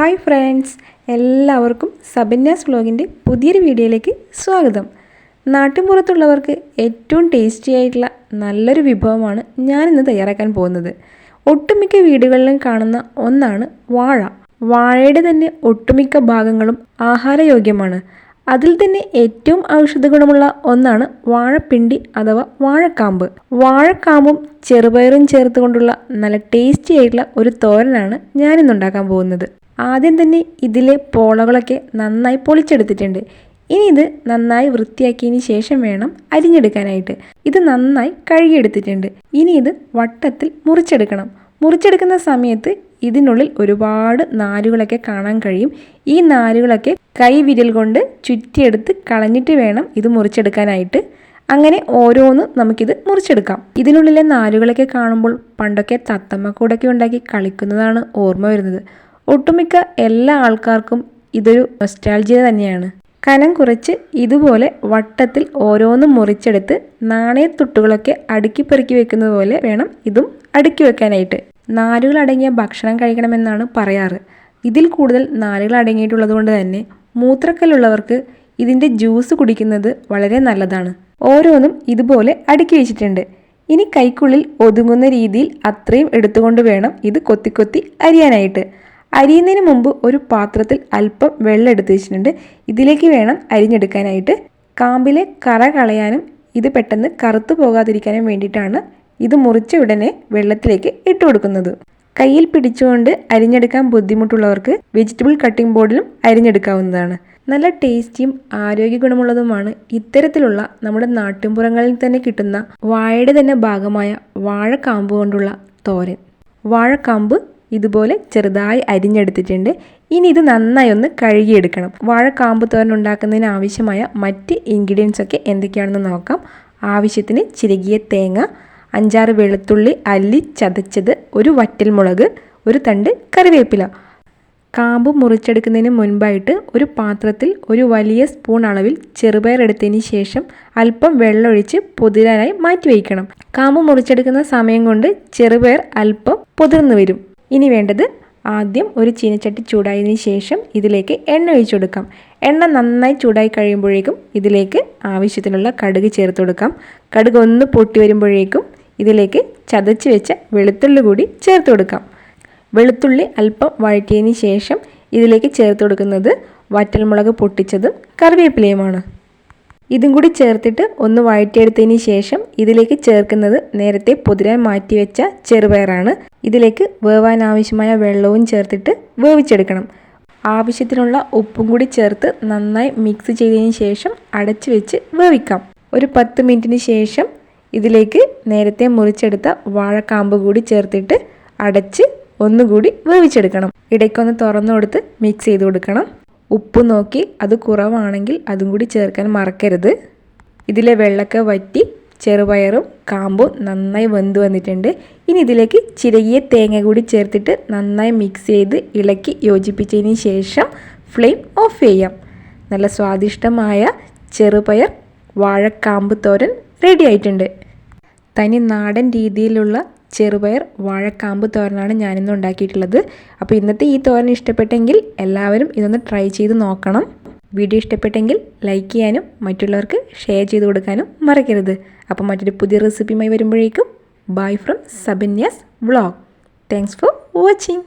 Hi friends എല്ലാവർക്കും സബന്യാസ് വ്ലോഗിന്റെ പുതിയൊരു വീഡിയോയിലേക്ക് സ്വാഗതം. നാട്ടിൻപുറത്തുള്ളവർക്ക് ഏറ്റവും ടേസ്റ്റി ആയിട്ടുള്ള നല്ലൊരു വിഭവമാണ് ഞാനിന്ന് തയ്യാറാക്കാൻ പോകുന്നത്. ഒട്ടുമിക്ക വീടുകളിലും കാണുന്ന ഒന്നാണ് വാഴ. വാഴയുടെ തന്നെ ഒട്ടുമിക്ക ഭാഗങ്ങളും ആഹാരയോഗ്യമാണ്. അതിൽ തന്നെ ഏറ്റവും ഔഷധ ഗുണമുള്ള ഒന്നാണ് വാഴപ്പിണ്ടി അഥവാ വാഴക്കാമ്പ്. വാഴക്കാമ്പും ചെറുപയറും ചേർത്തുകൊണ്ടുള്ള നല്ല ടേസ്റ്റി ആയിട്ടുള്ള ഒരു തോരനാണ് ഞാനിന്നുണ്ടാക്കാൻ പോകുന്നത്. ആദ്യം തന്നെ ഇതിലെ പോളകളൊക്കെ നന്നായി പൊളിച്ചെടുത്തിട്ടുണ്ട്. ഇനി ഇത് നന്നായി വൃത്തിയാക്കിയതിന് ശേഷം വേണം അരിഞ്ഞെടുക്കാനായിട്ട്. ഇത് നന്നായി കഴുകിയെടുത്തിട്ടുണ്ട്. ഇനി ഇത് വട്ടത്തിൽ മുറിച്ചെടുക്കണം. മുറിച്ചെടുക്കുന്ന സമയത്ത് ഇതിനുള്ളിൽ ഒരുപാട് നാരുകളൊക്കെ കാണാൻ കഴിയും. ഈ നാരുകളൊക്കെ കൈവിരൽ കൊണ്ട് ചുറ്റിയെടുത്ത് കളഞ്ഞിട്ട് വേണം ഇത് മുറിച്ചെടുക്കാനായിട്ട്. അങ്ങനെ ഓരോന്ന് നമുക്കിത് മുറിച്ചെടുക്കാം. ഇതിനുള്ളിലെ നാരുകളൊക്കെ കാണുമ്പോൾ പണ്ടൊക്കെ തത്തമ്മ കൂടൊക്കെ ഉണ്ടാക്കി കളിക്കുന്നതാണ് ഓർമ്മ വരുന്നത്. ഒട്ടുമിക്ക എല്ലാ ആൾക്കാർക്കും ഇതൊരു നൊസ്റ്റാൾജിയ തന്നെയാണ്. കനം കുറച്ച് ഇതുപോലെ വട്ടത്തിൽ ഓരോന്നും മുറിച്ചെടുത്ത് നാണയത്തുട്ടുകളൊക്കെ അടുക്കി പെറുക്കി വെക്കുന്നത് പോലെ വേണം ഇതും അടുക്കി വെക്കാനായിട്ട്. നാരുകൾ അടങ്ങിയ ഭക്ഷണം കഴിക്കണമെന്നാണ് പറയാറ്. ഇതിൽ കൂടുതൽ നാരുകൾ അടങ്ങിയിട്ടുള്ളത് കൊണ്ട് തന്നെ മൂത്രക്കല്ലുള്ളവർക്ക് ഇതിന്റെ ജ്യൂസ് കുടിക്കുന്നത് വളരെ നല്ലതാണ്. ഓരോന്നും ഇതുപോലെ അടുക്കി വെച്ചിട്ടുണ്ട്. ഇനി കൈക്കുള്ളിൽ ഒതുങ്ങുന്ന രീതിയിൽ അത്രയും എടുത്തുകൊണ്ട് വേണം ഇത് കൊത്തി കൊത്തി അരിയാനായിട്ട്. അരിയുന്നതിന് മുമ്പ് ഒരു പാത്രത്തിൽ അല്പം വെള്ളം എടുത്ത് വെച്ചിട്ടുണ്ട്. ഇതിലേക്ക് വേണം അരിഞ്ഞെടുക്കാനായിട്ട്. കാമ്പിലെ കറ കളയാനും ഇത് പെട്ടെന്ന് കറുത്തു പോകാതിരിക്കാനും വേണ്ടിയിട്ടാണ് ഇത് മുറിച്ച ഉടനെ വെള്ളത്തിലേക്ക് ഇട്ട് കൊടുക്കുന്നത്. കയ്യിൽ പിടിച്ചുകൊണ്ട് അരിഞ്ഞെടുക്കാൻ ബുദ്ധിമുട്ടുള്ളവർക്ക് വെജിറ്റബിൾ കട്ടിംഗ് ബോർഡിലും അരിഞ്ഞെടുക്കാവുന്നതാണ്. നല്ല ടേസ്റ്റിയും ആരോഗ്യ ഗുണമുള്ളതുമാണ് ഇത്തരത്തിലുള്ള നമ്മുടെ നാട്ടിൻപുറങ്ങളിൽ തന്നെ കിട്ടുന്ന വാഴയുടെ തന്നെ ഭാഗമായ വാഴക്കാമ്പ് കൊണ്ടുള്ള തോരൻ. വാഴക്കാമ്പ് ഇതുപോലെ ചെറുതായി അരിഞ്ഞെടുത്തിട്ടുണ്ട്. ഇനി ഇത് നന്നായി ഒന്ന് കഴുകിയെടുക്കണം. വാഴക്കാമ്പ് തോരൻ ഉണ്ടാക്കുന്നതിന് ആവശ്യമായ മറ്റ് ഇൻഗ്രീഡിയൻസ് ഒക്കെ എന്തൊക്കെയാണെന്ന് നോക്കാം. ആവശ്യത്തിന് ചിരകിയ തേങ്ങ അഞ്ചാറ് വെളുത്തുള്ളി അല്ലി ചതച്ചത് ഒരു വറ്റൽമുളക് ഒരു തണ്ട് കറിവേപ്പില. കാമ്പ് മുറിച്ചെടുക്കുന്നതിന് മുൻപായിട്ട് ഒരു പാത്രത്തിൽ ഒരു വലിയ സ്പൂൺ അളവിൽ ചെറുപയർ എടുത്തതിന് ശേഷം അല്പം വെള്ളമൊഴിച്ച് പൊതിരാനായി മാറ്റി വയ്ക്കണം കാമ്പ് മുറിച്ചെടുക്കുന്ന സമയം കൊണ്ട് ചെറുപയർ അല്പം പൊതിർന്നു വരും. ഇനി വേണ്ടത് ആദ്യം ഒരു ചീനച്ചട്ടി ചൂടായതിനു ശേഷം ഇതിലേക്ക് എണ്ണ ഒഴിച്ചു കൊടുക്കാം. എണ്ണ നന്നായി ചൂടായി കഴിയുമ്പോഴേക്കും ഇതിലേക്ക് ആവശ്യത്തിനുള്ള കടുക് ചേർത്ത് കൊടുക്കാം. കടുക് ഒന്ന് പൊട്ടി വരുമ്പോഴേക്കും ഇതിലേക്ക് ചതച്ച് വെച്ച വെളുത്തുള്ളി കൂടി ചേർത്ത് കൊടുക്കാം. വെളുത്തുള്ളി അല്പം വഴറ്റിയതിന് ശേഷം ഇതിലേക്ക് ചേർത്ത് കൊടുക്കുന്നത് വറ്റൽമുളക് പൊട്ടിച്ചതും കറിവേപ്പിലയുമാണ്. ഇതും കൂടി ചേർത്തിട്ട് ഒന്ന് വഴറ്റിയെടുത്തതിന് ശേഷം ഇതിലേക്ക് ചേർക്കുന്നത് നേരത്തെ പൊതിരാൻ മാറ്റിവെച്ച ചെറുപയറാണ്. ഇതിലേക്ക് വേവാൻ ആവശ്യമായ വെള്ളവും ചേർത്തിട്ട് വേവിച്ചെടുക്കണം. ആവശ്യത്തിനുള്ള ഉപ്പും കൂടി ചേർത്ത് നന്നായി മിക്സ് ചെയ്തതിന് ശേഷം അടച്ചു വെച്ച് വേവിക്കാം. ഒരു പത്ത് മിനിറ്റിന് ശേഷം ഇതിലേക്ക് നേരത്തെ മുറിച്ചെടുത്ത വാഴക്കാമ്പ് കൂടി ചേർത്തിട്ട് അടച്ച് ഒന്നുകൂടി വേവിച്ചെടുക്കണം. ഇടയ്ക്കൊന്ന് തുറന്നു കൊടുത്ത് മിക്സ് ചെയ്ത് കൊടുക്കണം. ഉപ്പ് നോക്കി അത് കുറവാണെങ്കിൽ അതും കൂടി ചേർക്കാൻ മറക്കരുത്. ഇതിലെ വെള്ളമൊക്കെ വറ്റി ചെറുപയറും കാമ്പും നന്നായി വെന്ത് വന്നിട്ടുണ്ട്. ഇനി ഇതിലേക്ക് ചിരകിയ തേങ്ങ കൂടി ചേർത്തിട്ട് നന്നായി മിക്സ് ചെയ്ത് ഇളക്കി യോജിപ്പിച്ചതിന് ശേഷം ഫ്ലെയിം ഓഫ് ചെയ്യാം. നല്ല സ്വാദിഷ്ടമായ ചെറുപയർ വാഴക്കാമ്പ് തോരൻ റെഡി ആയിട്ടുണ്ട്. തനി നാടൻ രീതിയിലുള്ള ചെറുപയർ വാഴക്കാമ്പ് തോരനാണ് ഞാനിന്ന് ഉണ്ടാക്കിയിട്ടുള്ളത്. അപ്പോൾ ഇന്നത്തെ ഈ തോരൻ ഇഷ്ടപ്പെട്ടെങ്കിൽ എല്ലാവരും ഇതൊന്ന് ട്രൈ ചെയ്ത് നോക്കണം. വീഡിയോ ഇഷ്ടപ്പെട്ടെങ്കിൽ ലൈക്ക് ചെയ്യാനും മറ്റുള്ളവർക്ക് ഷെയർ ചെയ്ത് കൊടുക്കാനും മറക്കരുത്. അപ്പോൾ മറ്റൊരു പുതിയ റെസിപ്പിയുമായി വരുമ്പോഴേക്കും. ബൈ ഫ്രം സബന്യാസ് വ്ളോഗ് താങ്ക്സ് ഫോർ വാച്ചിങ്